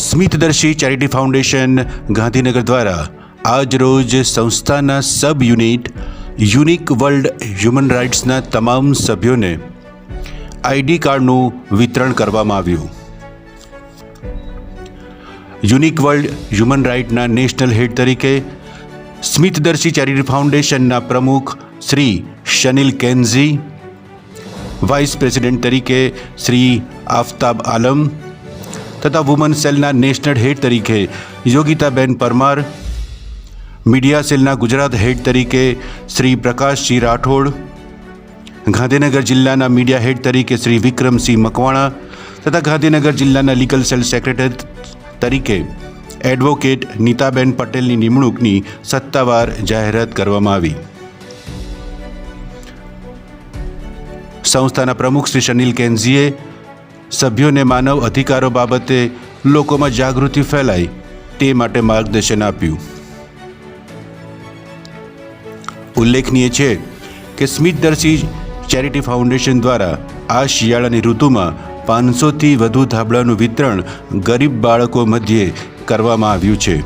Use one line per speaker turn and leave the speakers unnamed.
સ્મિતદર્શી charity foundation Gandhinagar દ્વારા આજ રોજ સંસ્થાના sub unit unique world human રાઇટ્સના તમામ સભ્યોને આઈડી કાર્ડનું વિતરણ કરવામાં આવ્યું. યુનિક વર્લ્ડ હ્યુમન રાઇટના નેશનલ હેડ તરીકે સ્મિતદર્શી ચેરિટી ફાઉન્ડેશનના પ્રમુખ શ્રી શનિલ કેન્ઝી, વાઇસ પ્રેસિડેન્ટ તરીકે શ્રી આફતાબ આલમ તથા વુમન સેલના નેશનલ હેડ તરીકે યોગિતાબેન પરમાર મીડિયા સેલના ગુજરાત હેડ તરીકે શ્રી પ્રકાશજી રાઠોડ, ગાંધીનગર જિલ્લાના મીડિયા હેડ તરીકે શ્રી વિક્રમસિંહ મકવાણા તથા ગાંધીનગર જિલ્લાના લીગલ સેલ સેક્રેટરી તરીકે એડવોકેટ નીતાબેન પટેલની નિમણૂકની સત્તાવાર જાહેરાત કરવામાં આવી. સંસ્થાના પ્રમુખ શ્રી સનિલ કેન્ઝીએ સભ્યોને માનવ અધિકારો બાબતે લોકોમાં જાગૃતિ ફેલાય તે માટે માર્ગદર્શન આપ્યું. ઉલ્લેખનીય છે કે સ્મિતદર્શી ચેરિટી ફાઉન્ડેશન દ્વારા આ શિયાળાની ઋતુમાં પાંચસોથી વધુ ધાબળાનું વિતરણ ગરીબ બાળકો મધ્યે કરવામાં આવ્યું છે.